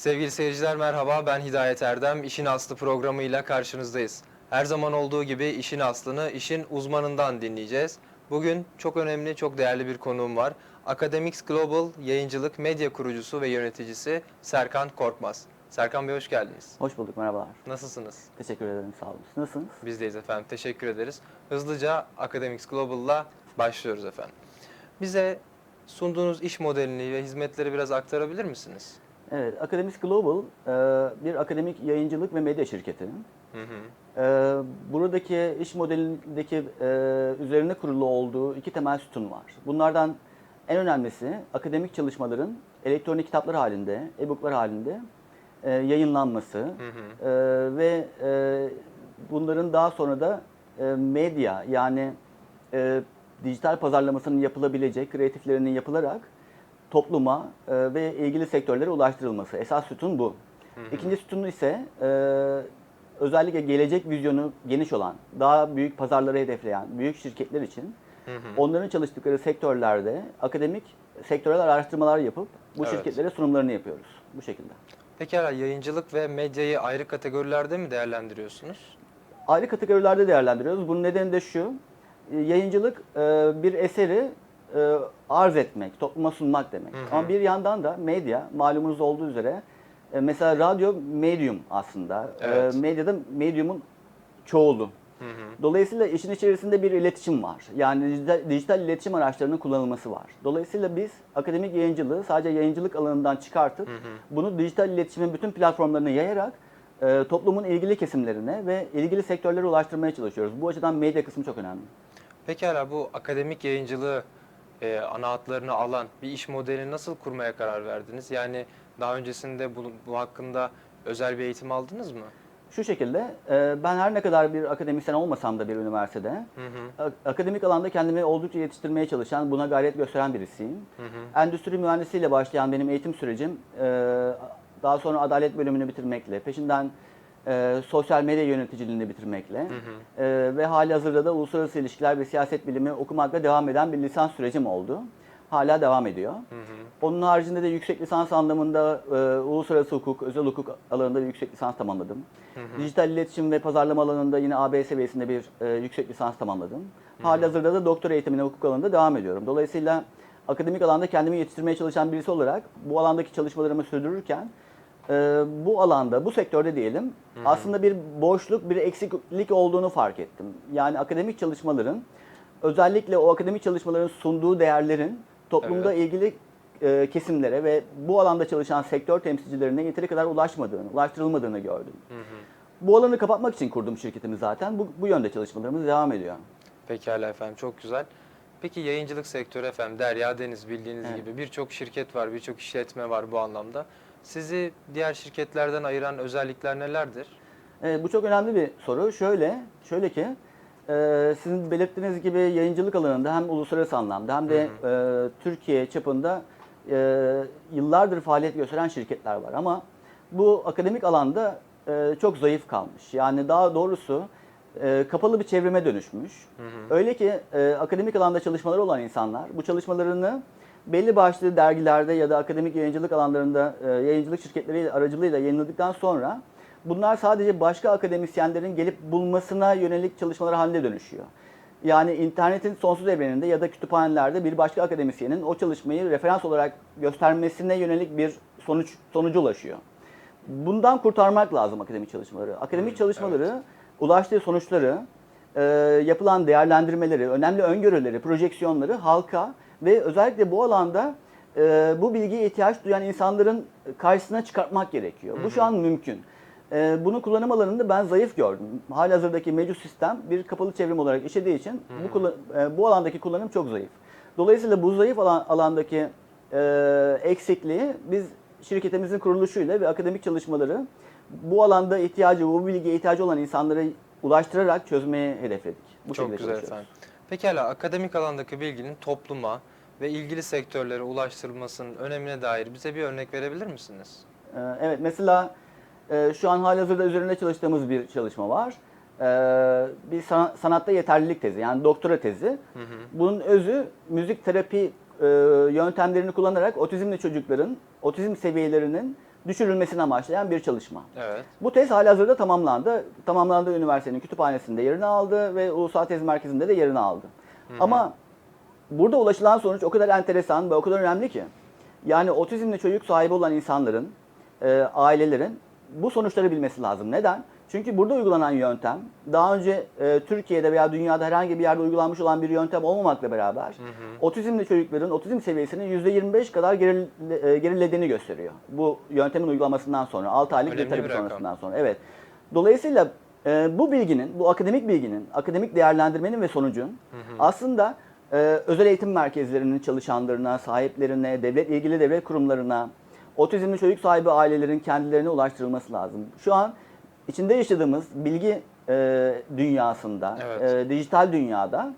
Sevgili seyirciler merhaba ben Hidayet Erdem. İşin Aslı programıyla karşınızdayız. Her zaman olduğu gibi işin aslını işin uzmanından dinleyeceğiz. Bugün çok önemli, çok değerli bir konuğum var. Academics Global yayıncılık medya kurucusu ve yöneticisi Serkan Korkmaz. Serkan Bey hoş geldiniz. Hoş bulduk, merhabalar. Nasılsınız? Teşekkür ederim, sağ olun. Nasılsınız? Bizdeyiz efendim. Teşekkür ederiz. Hızlıca Academics Global'la başlıyoruz efendim. Bize sunduğunuz iş modelini ve hizmetleri biraz aktarabilir misiniz? Evet, Academics Global e, bir akademik yayıncılık ve medya şirketi. Hı hı. E, Buradaki iş modelindeki e, üzerine kurulu olduğu iki temel sütun var. Bunlardan en önemlisi akademik çalışmaların elektronik kitaplar halinde, e-booklar halinde yayınlanması Hı hı. ve bunların daha sonra da medya yani dijital pazarlamasının yapılabilecek, kreatiflerinin yapılarak topluma e, ve ilgili sektörlere ulaştırılması. Esas sütun bu. İkinci sütun ise e, özellikle gelecek vizyonu geniş olan, daha büyük pazarları hedefleyen büyük şirketler için Hı hı. onların çalıştıkları sektörlerde akademik sektörel araştırmalar yapıp bu Evet. şirketlere sunumlarını yapıyoruz. Bu şekilde. Pekala yayıncılık ve medyayı ayrı kategorilerde mi değerlendiriyorsunuz? ayrı kategorilerde değerlendiriyoruz. Bunun nedeni de şu. Yayıncılık e, bir eseri e, arz etmek, topluma sunmak demek. Hı hı. Ama bir yandan da medya malumunuz olduğu üzere e, mesela radyo medyum aslında. E, Evet. Medyada medyumun çoğulu. Hı hı. Dolayısıyla işin içerisinde bir iletişim var. Yani dijital, dijital iletişim araçlarının kullanılması var. Dolayısıyla biz akademik yayıncılığı sadece yayıncılık alanından çıkartıp Hı hı. bunu dijital iletişimin bütün platformlarına yayarak e, toplumun ilgili kesimlerine ve ilgili sektörlere ulaştırmaya çalışıyoruz. Bu açıdan medya kısmı çok önemli. Pekala bu akademik yayıncılığı e, ana hatlarını alan bir iş modelini nasıl kurmaya karar verdiniz? Yani daha öncesinde bu, bu hakkında özel bir eğitim aldınız mı? Şu şekilde e, ben her ne kadar bir akademisyen olmasam da bir üniversitede Hı hı. akademik alanda kendimi oldukça yetiştirmeye çalışan, buna gayret gösteren birisiyim. Hı hı. Endüstri mühendisiyle başlayan benim eğitim sürecim e, daha sonra adalet bölümünü bitirmekle, peşinden e, sosyal medya yöneticiliğini bitirmekle Hı hı. e, ve hali hazırda da uluslararası ilişkiler ve siyaset bilimi okumakla devam eden bir lisans sürecim oldu. Hala devam ediyor. Hı hı. Onun haricinde de yüksek lisans anlamında e, uluslararası hukuk, özel hukuk alanında bir yüksek lisans tamamladım. Hı hı. Dijital iletişim ve pazarlama alanında yine AB seviyesinde bir e, yüksek lisans tamamladım. Halihazırda da doktora eğitimine hukuk alanında devam ediyorum. Dolayısıyla akademik alanda kendimi yetiştirmeye çalışan birisi olarak bu alandaki çalışmalarımı sürdürürken e, bu alanda, bu sektörde diyelim aslında bir boşluk, bir eksiklik olduğunu fark ettim. Yani akademik çalışmaların özellikle o akademik çalışmaların sunduğu değerlerin toplumda Evet. ilgili e, kesimlere ve bu alanda çalışan sektör temsilcilerine yeteri kadar ulaşmadığını, ulaştırılmadığını gördüm. Hı hı. Bu alanı kapatmak için kurdum şirketimi zaten. Bu, bu yönde çalışmalarımız devam ediyor. Pekala efendim çok güzel. Peki yayıncılık sektörü efendim derya deniz bildiğiniz Evet. gibi birçok şirket var, birçok işletme var bu anlamda. Sizi diğer şirketlerden ayıran özellikler nelerdir? E, bu çok önemli bir soru. Şöyle, şöyle ki e, sizin belirttiğiniz gibi yayıncılık alanında hem uluslararası anlamda hem de e, Türkiye çapında e, yıllardır faaliyet gösteren şirketler var. Ama bu akademik alanda e, çok zayıf kalmış. Yani daha doğrusu e, kapalı bir çevrime dönüşmüş. Öyle ki e, akademik alanda çalışmaları olan insanlar bu çalışmalarını belli başlı dergilerde ya da akademik yayıncılık alanlarında e, yayıncılık şirketleri aracılığıyla yayınladıktan sonra bunlar sadece başka akademisyenlerin gelip bulmasına yönelik çalışmalar haline dönüşüyor. Yani internetin sonsuz evreninde ya da kütüphanelerde bir başka akademisyenin o çalışmayı referans olarak göstermesine yönelik bir sonuç sonuca ulaşıyor. Bundan kurtarmak lazım akademik çalışmaları. Akademik çalışmaları ulaştığı sonuçları, e, yapılan değerlendirmeleri, önemli öngörüleri, projeksiyonları halka ve özellikle bu alanda e, bu bilgiye ihtiyaç duyan insanların karşısına çıkartmak gerekiyor. Bu şu an mümkün. E, bunu kullanım alanında ben zayıf gördüm. Halihazırdaki mevcut sistem bir kapalı çevrim olarak işlediği için bu e, bu alandaki kullanım çok zayıf. Dolayısıyla bu zayıf alan, alandaki e, eksikliği biz şirketimizin kuruluşuyla ve akademik çalışmaları bu alanda ihtiyacı, bu bilgiye ihtiyacı olan insanlara ulaştırarak çözmeye hedefledik. Bu Çok güzel efendim. Pekala akademik alandaki bilginin topluma ve ilgili sektörlere ulaştırılmasının önemine dair bize bir örnek verebilir misiniz? Ee, Evet mesela e, şu an halihazırda üzerinde çalıştığımız bir çalışma var. Ee, Bir sana- sanatta yeterlilik tezi yani doktora tezi. Bunun özü müzik terapi e, yöntemlerini kullanarak otizmli çocukların otizm seviyelerinin düşürülmesini amaçlayan bir çalışma. Evet. Bu tez halihazırda tamamlandı. Tamamlandığı üniversitenin kütüphanesinde yerini aldı ve Ulusal Tez Merkezi'nde de yerini aldı. Ama burada ulaşılan sonuç o kadar enteresan ve o kadar önemli ki. Yani otizmli çocuk sahibi olan insanların, e, ailelerin bu sonuçları bilmesi lazım. Neden? Çünkü burada uygulanan yöntem daha önce e, Türkiye'de veya dünyada herhangi bir yerde uygulanmış olan bir yöntem olmamakla beraber otizmli çocukların otizm seviyesinin %25 kadar gerile- e, gerilediğini gösteriyor. Bu yöntemin uygulamasından sonra 6 aylık bir terapi sonrasından sonra. Evet. Dolayısıyla e, bu bilginin, bu akademik bilginin, akademik değerlendirmenin ve sonucun aslında e, özel eğitim merkezlerinin çalışanlarına, sahiplerine, devlet ilgili devlet kurumlarına, otizmli çocuk sahibi ailelerin kendilerine ulaştırılması lazım. Şu an içinde yaşadığımız bilgi e, dünyasında, Evet. e, dijital dünyada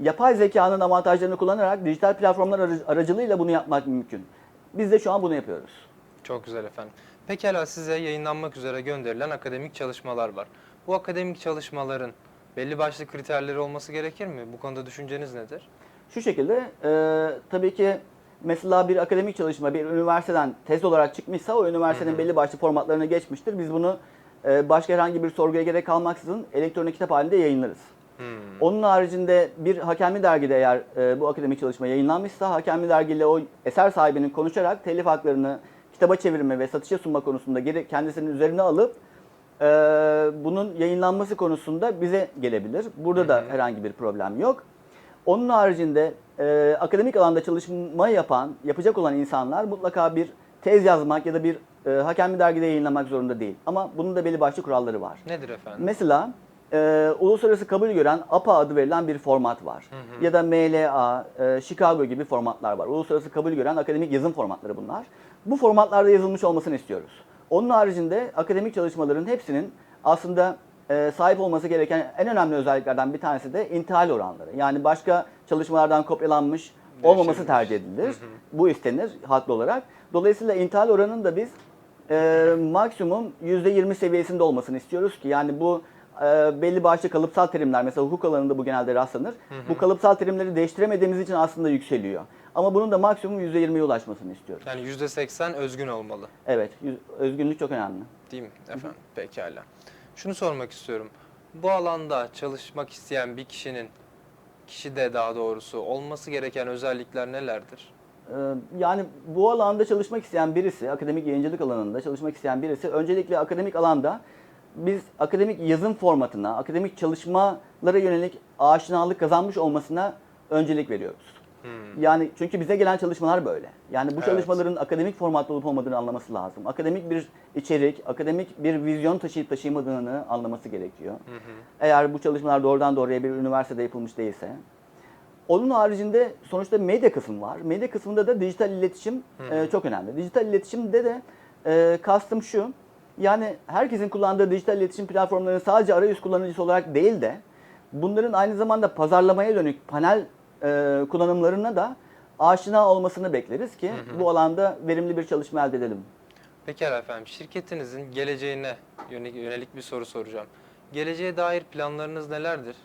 yapay zekanın avantajlarını kullanarak dijital platformlar aracı- aracılığıyla bunu yapmak mümkün. Biz de şu an bunu yapıyoruz. Çok güzel efendim. Pekala size yayınlanmak üzere gönderilen akademik çalışmalar var. Bu akademik çalışmaların belli başlı kriterleri olması gerekir mi? Bu konuda düşünceniz nedir? Şu şekilde e, tabii ki mesela bir akademik çalışma bir üniversiteden tez olarak çıkmışsa o üniversitenin belli başlı formatlarına geçmiştir. Biz bunu e, başka herhangi bir sorguya gerek kalmaksızın elektronik kitap halinde yayınlarız. Hmm. Onun haricinde bir hakemli dergide eğer e, bu akademik çalışma yayınlanmışsa hakemli dergiyle o eser sahibinin konuşarak telif haklarını kitaba çevirme ve satışa sunma konusunda geri kendisinin üzerine alıp e, bunun yayınlanması konusunda bize gelebilir. Burada da herhangi bir problem yok. Onun haricinde e, akademik alanda çalışma yapan, yapacak olan insanlar mutlaka bir tez yazmak ya da bir e, hakemli dergide yayınlamak zorunda değil. Ama bunun da belli başlı kuralları var. Nedir efendim? Mesela e, uluslararası kabul gören APA adı verilen bir format var. Ya da MLA, e, Chicago gibi formatlar var. Uluslararası kabul gören akademik yazım formatları bunlar. Bu formatlarda yazılmış olmasını istiyoruz. Onun haricinde akademik çalışmaların hepsinin aslında e, sahip olması gereken en önemli özelliklerden bir tanesi de intihal oranları. Yani başka çalışmalardan kopyalanmış olmaması tercih edilir. Bu istenir haklı olarak. Dolayısıyla intihal oranının da biz e, maksimum %20 seviyesinde olmasını istiyoruz ki yani bu e, belli başlı kalıpsal terimler mesela hukuk alanında bu genelde rastlanır. Bu kalıpsal terimleri değiştiremediğimiz için aslında yükseliyor. Ama bunun da maksimum %20'ye ulaşmasını istiyoruz. Yani %80 özgün olmalı. Evet, özgünlük çok önemli. Değil mi efendim? Pekala. Şunu sormak istiyorum. Bu alanda çalışmak isteyen bir kişinin, kişi de daha doğrusu olması gereken özellikler nelerdir? Ee, Yani bu alanda çalışmak isteyen birisi, akademik yayıncılık alanında çalışmak isteyen birisi öncelikle akademik alanda biz akademik yazım formatına, akademik çalışmalara yönelik aşinalık kazanmış olmasına öncelik veriyoruz. Hmm. Yani çünkü bize gelen çalışmalar böyle. Yani bu Evet. çalışmaların akademik formatta olup olmadığını anlaması lazım. Akademik bir içerik, akademik bir vizyon taşıyıp taşımadığını anlaması gerekiyor. Hı hı. Eğer bu çalışmalar doğrudan doğruya bir üniversitede yapılmış değilse. Onun haricinde sonuçta medya kısmı var. Medya kısmında da dijital iletişim e, çok önemli. Dijital iletişimde de e, kastım şu. Yani herkesin kullandığı dijital iletişim platformlarının sadece arayüz kullanıcısı olarak değil de bunların aynı zamanda pazarlamaya dönük panel e, kullanımlarına da aşina olmasını bekleriz ki bu alanda verimli bir çalışma elde edelim. Pekala efendim. Şirketinizin geleceğine yönelik, yönelik bir soru soracağım. Geleceğe dair planlarınız nelerdir?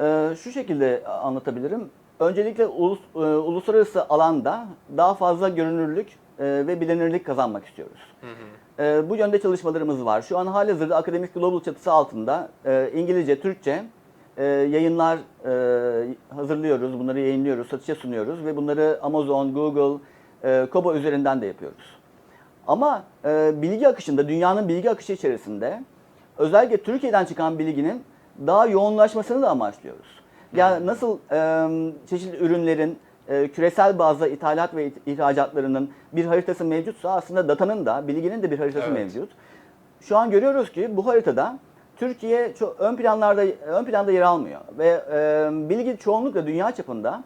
Ee, şu şekilde anlatabilirim. Öncelikle ulus, e, uluslararası alanda daha fazla görünürlük e, ve bilinirlik kazanmak istiyoruz. Hı hı. E, bu yönde çalışmalarımız var. Şu an halihazırda Akademik Global çatısı altında e, İngilizce, Türkçe e, yayınlar e, hazırlıyoruz. Bunları yayınlıyoruz, satışa sunuyoruz ve bunları Amazon, Google, e, Kobo üzerinden de yapıyoruz. Ama e, bilgi akışında, dünyanın bilgi akışı içerisinde özellikle Türkiye'den çıkan bilginin daha yoğunlaşmasını da amaçlıyoruz. Yani nasıl e, çeşitli ürünlerin e, küresel bazda ithalat ve ihracatlarının bir haritası mevcutsa aslında datanın da, bilginin de bir haritası Evet. mevcut. Şu an görüyoruz ki bu haritada Türkiye çok ön planlarda ön planda yer almıyor ve e, bilgi çoğunlukla dünya çapında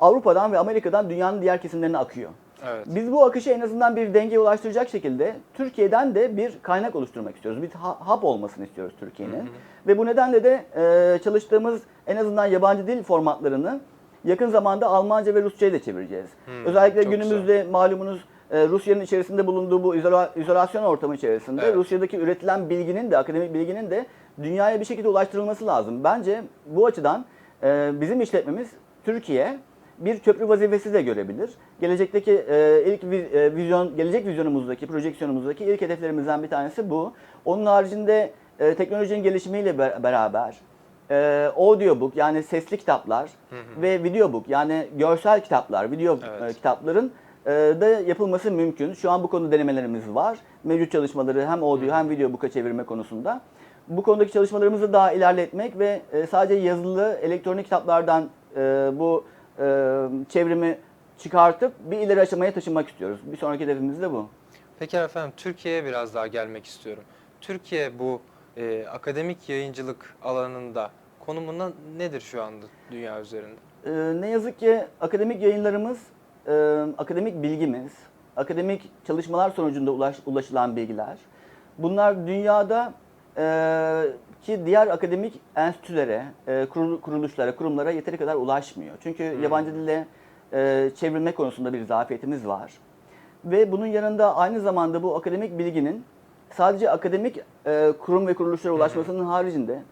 Avrupa'dan ve Amerika'dan dünyanın diğer kesimlerine akıyor. Evet. Biz bu akışı en azından bir dengeye ulaştıracak şekilde Türkiye'den de bir kaynak oluşturmak istiyoruz. Bir ha- hub olmasını istiyoruz Türkiye'nin. Ve bu nedenle de e, çalıştığımız en azından yabancı dil formatlarını yakın zamanda Almanca ve Rusça'ya da çevireceğiz. Hmm, Özellikle günümüzde malumunuz e, Rusya'nın içerisinde bulunduğu bu izola- izolasyon ortamı içerisinde Evet. Rusya'daki üretilen bilginin de akademik bilginin de dünyaya bir şekilde ulaştırılması lazım. Bence bu açıdan e, bizim işletmemiz Türkiye bir köprü vazifesi de görebilir. Gelecekteki e, ilk e, vizyon, gelecek vizyonumuzdaki, projeksiyonumuzdaki ilk hedeflerimizden bir tanesi bu. Onun haricinde e, teknolojinin gelişimiyle be- beraber e, audiobook yani sesli kitaplar ve videobook yani görsel kitaplar, video Evet. e, kitapların e, da yapılması mümkün. Şu an bu konuda denemelerimiz var. Mevcut çalışmaları hem audio hem videobook'a çevirme konusunda. Bu konudaki çalışmalarımızı daha ilerletmek ve e, sadece yazılı elektronik kitaplardan e, bu e, çevrimi çıkartıp bir ileri aşamaya taşımak istiyoruz. Bir sonraki hedefimiz de bu. Peki efendim Türkiye'ye biraz daha gelmek istiyorum. Türkiye bu e, akademik yayıncılık alanında konumunda nedir şu anda dünya üzerinde? Ee, ne yazık ki akademik yayınlarımız, e, akademik bilgimiz, akademik çalışmalar sonucunda ulaş, ulaşılan bilgiler, bunlar dünyada e, ki diğer akademik enstitülere, e, kurul- kuruluşlara, kurumlara yeteri kadar ulaşmıyor. Çünkü Hmm. yabancı dille e, çevrilme konusunda bir zafiyetimiz var. Ve bunun yanında aynı zamanda bu akademik bilginin sadece akademik e, kurum ve kuruluşlara ulaşmasının haricinde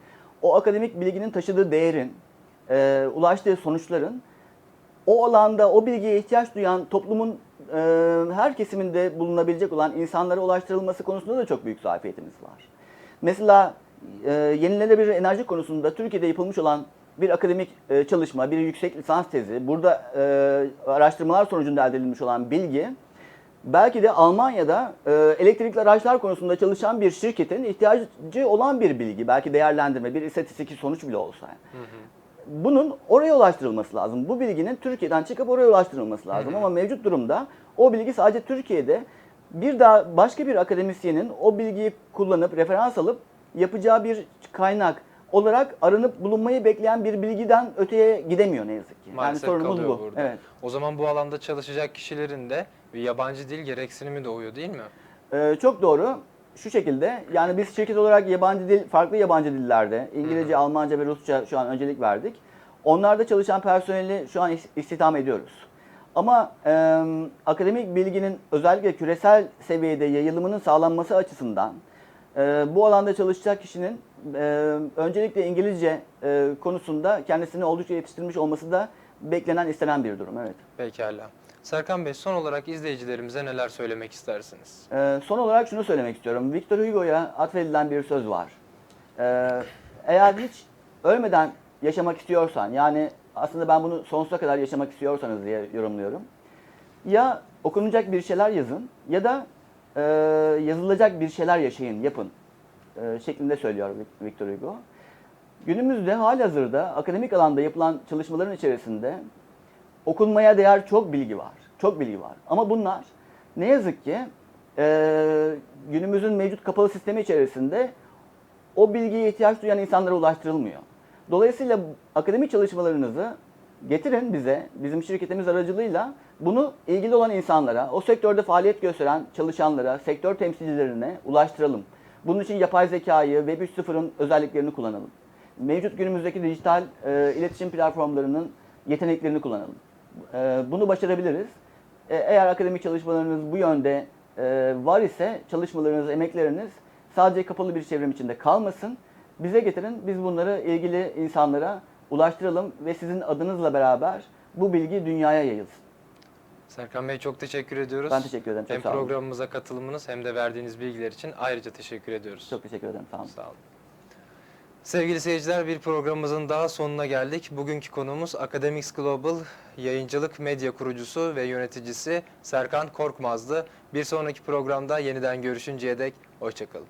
o akademik bilginin taşıdığı değerin, e, ulaştığı sonuçların o alanda o bilgiye ihtiyaç duyan toplumun e, her kesiminde bulunabilecek olan insanlara ulaştırılması konusunda da çok büyük zafiyetimiz var. Mesela e, yenilenebilir enerji konusunda Türkiye'de yapılmış olan bir akademik e, çalışma, bir yüksek lisans tezi, burada e, araştırmalar sonucunda elde edilmiş olan bilgi, belki de Almanya'da e, elektrikli araçlar konusunda çalışan bir şirketin ihtiyacı olan bir bilgi, belki değerlendirme, bir istatistik sonuç bile olsa. Bunun oraya ulaştırılması lazım. Bu bilginin Türkiye'den çıkıp oraya ulaştırılması lazım. Ama mevcut durumda o bilgi sadece Türkiye'de bir daha başka bir akademisyenin o bilgiyi kullanıp referans alıp yapacağı bir kaynak olarak aranıp bulunmayı bekleyen bir bilgiden öteye gidemiyor ne yazık ki. Maalesef yani sorunumuz bu. burada. Evet. O zaman bu alanda çalışacak kişilerin de bir yabancı dil gereksinimi doğuyor değil mi? Ee, çok doğru. Şu şekilde yani biz şirket olarak yabancı dil, farklı yabancı dillerde İngilizce, Almanca ve Rusça şu an öncelik verdik. Onlarda çalışan personeli şu an is- istihdam ediyoruz. Ama e, akademik bilginin özellikle küresel seviyede yayılımının sağlanması açısından e, bu alanda çalışacak kişinin e, öncelikle İngilizce e, konusunda kendisini oldukça yetiştirmiş olması da beklenen, istenen bir durum. Evet. Pekala. Serkan Bey son olarak izleyicilerimize neler söylemek istersiniz? Ee, son olarak şunu söylemek istiyorum. Victor Hugo'ya atfedilen bir söz var. Ee, eğer hiç ölmeden yaşamak istiyorsan, yani aslında ben bunu sonsuza kadar yaşamak istiyorsanız diye yorumluyorum. Ya okunacak bir şeyler yazın ya da e, yazılacak bir şeyler yaşayın, yapın e, şeklinde söylüyor Vic- Victor Hugo. Günümüzde halihazırda akademik alanda yapılan çalışmaların içerisinde okunmaya değer çok bilgi var. Çok bilgi var. Ama bunlar ne yazık ki e, günümüzün mevcut kapalı sistemi içerisinde o bilgiye ihtiyaç duyan insanlara ulaştırılmıyor. Dolayısıyla akademik çalışmalarınızı getirin bize, bizim şirketimiz aracılığıyla bunu ilgili olan insanlara, o sektörde faaliyet gösteren çalışanlara, sektör temsilcilerine ulaştıralım. Bunun için yapay zekayı, Web 3.0'ın özelliklerini kullanalım. Mevcut günümüzdeki dijital e, iletişim platformlarının yeteneklerini kullanalım. E, bunu başarabiliriz. E, eğer akademik çalışmalarınız bu yönde e, var ise çalışmalarınız, emekleriniz sadece kapalı bir çevrim içinde kalmasın. Bize getirin, biz bunları ilgili insanlara ulaştıralım ve sizin adınızla beraber bu bilgi dünyaya yayılsın. Serkan Bey çok teşekkür ediyoruz. Ben teşekkür ederim. Çok Hem sağ olun. programımıza katılımınız hem de verdiğiniz bilgiler için ayrıca teşekkür ediyoruz. Çok teşekkür ederim. Sağ olun. Sağ olun. Sevgili seyirciler bir programımızın daha sonuna geldik. Bugünkü konuğumuz Academics Global yayıncılık medya kurucusu ve yöneticisi Serkan Korkmaz'dı. Bir sonraki programda yeniden görüşünceye dek hoşçakalın.